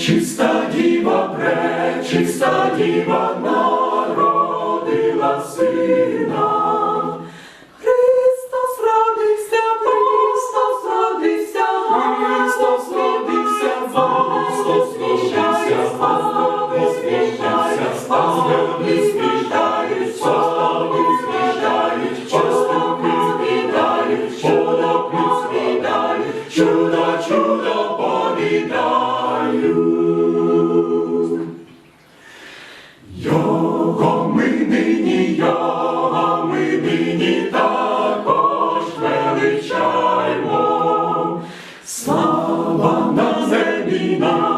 Пречиста діва, пречиста діва народила сина. Христос родився, Христос родився, Христос родився, Христос родився. чудо, чудо повідаю. Його ми нині, його ми нині також величаємо. Слава на землі нам.